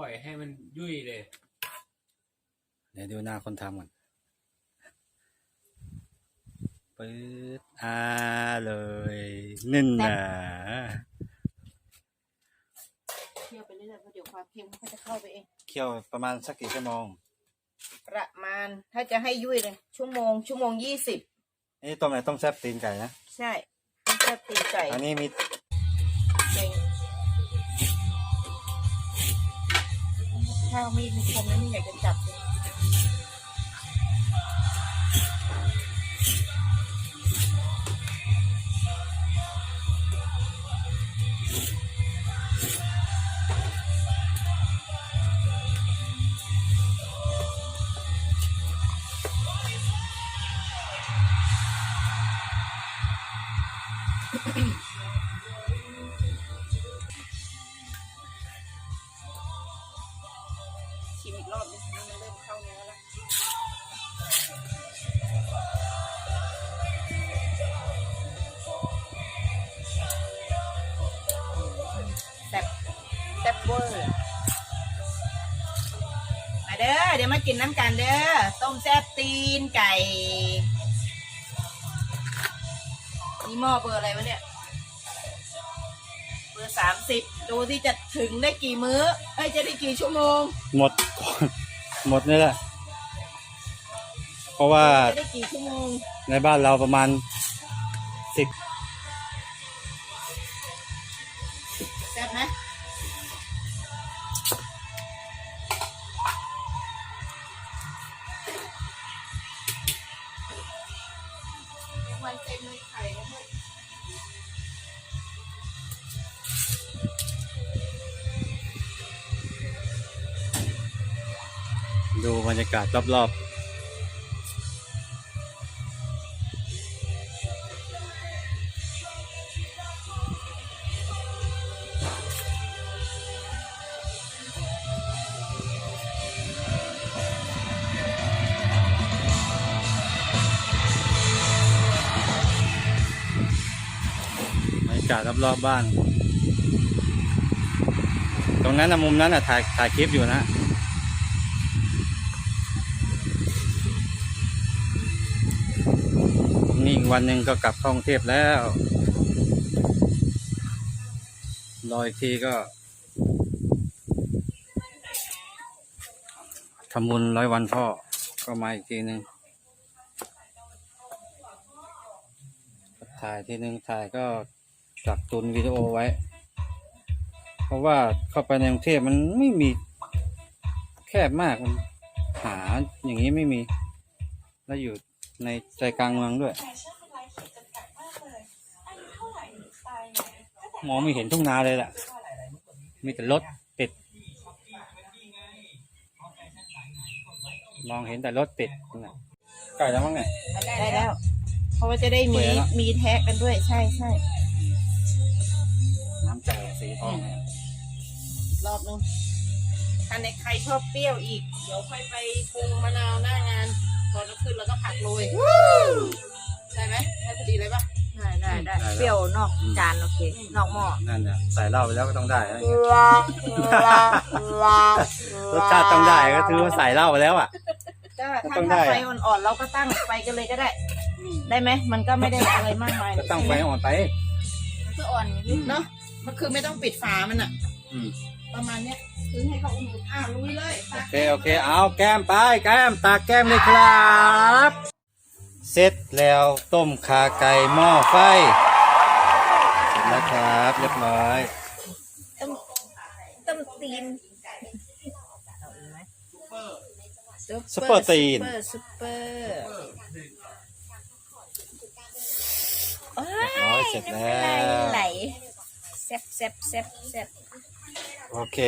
ปล่อยให้มันยุ่ยเลย เดี๋ยวดูหน้าคนทำก่อนปื๊ดอ่าเลยนิ่นนะเคี่ยวไปเรื่อยๆเพราะเดี๋ยวความเค็มมันก็จะเข้าไปเอง เคี่ยวประมาณสักกี่ชั่วโมง ประมาณถ้าจะให้ยุ่ยเลย ชั่วโมง ชั่วโมงยี่สิบนี่ต้มอะไรต้มแซ่บตีนไก่นะ ใช่ ต้องแซ่บตีนไก่ อันนี้มีเก่ง ถ้ามีดมันคมแล้วไม่อยากจะจับเเด้อเดี๋ยวมากินน้ำกันเด้อต้มแซ่บตีนไก่นี่หม้อเบอร์อะไรวะเนี่ย เบอร์สามสิบดูที่จะถึงได้กี่มื้อเอ้ยจะได้กี่ชั่วโมง หมดก่อนหมดนี่แหละ เพราะว่าจะได้กี่ชั่วโมง ในบ้านเราประมาณสิบแซ่บไหม วันเต็มเลยไข่นะเพื่อนดูบรรยากาศรอบๆากาศรอบๆบ้าน ตรงนั้นนะมุมนั้นนะถ่ายถ่ายคลิปอยู่นะนี่อีกวันหนึ่งก็กลับเข้ากรุงเทพแล้ว รออีกทีก็ทำบุญร้อยวันพ่อก็มาอีกทีหนึ่งถ่ายทีหนึ่งถ่ายก็ จับตุนวิดีโอไว้ เพราะว่าเข้าไปในกรุงเทพมันไม่มีแคบมากมันหาอย่างนี้ไม่มี แล้วอยู่ในใจกลางเมืองด้วย มองไม่เห็นทุ่งนาเลยล่ะมีแต่รถติด มองเห็นแต่รถติดนั่นน่ะใกล้แล้วมั้งเนี่ยได้แล้ว เพราะว่าจะได้มีสวยแล้วมีแท็กกันด้วยใช่ใช่น้ำใจ สีทองเนี่ยรอบนึงถ้าในใครชอบเปรี้ยวอีก เดี๋ยวค่อยไปปรุงมะนาวหน้างานตอนกลางคืนเราก็ผักโรยได้ไหมได้พอดีเลยปะได้ได้ได้เปรี้ยวนอกจานโอเค นอกหม้อนั่นน่ะใส่เหล้าไปแล้วก็ต้องได้นะรสชาติต้องได้ก็ถือว่าใส่เหล้าไปแล้วอะก็ก็ถ้าต้องได้ถ้าไฟอ่อนๆเราก็ตั้งไฟกันเลยก็ได้ ได้ไหมมันก็ไม่ได้อะไรมากมายก็ต้องไฟอ่อนไปมันก็อ่อนนิดเนาะ มันคือไม่ต้องปิดฝามันอะอืม ประมาณเนี้ยคือให้เขาอุ่นๆอ่าลุยเลยตัโอกเค โอเค เอาแก้มไป แก้มตากแก้มเลยครับ เสร็จแล้วต้มขาไก่หม้อไฟ เสร็จแล้วครับ เรียบร้อย ต้มต้มตีนซุปเปอร์ตีน ซุปเปอร์ซุปเปอร์โอ้เรียบร้อยเสร็จแล้วไหล แซ่บแซ่บแซ่บแซ่บโอเค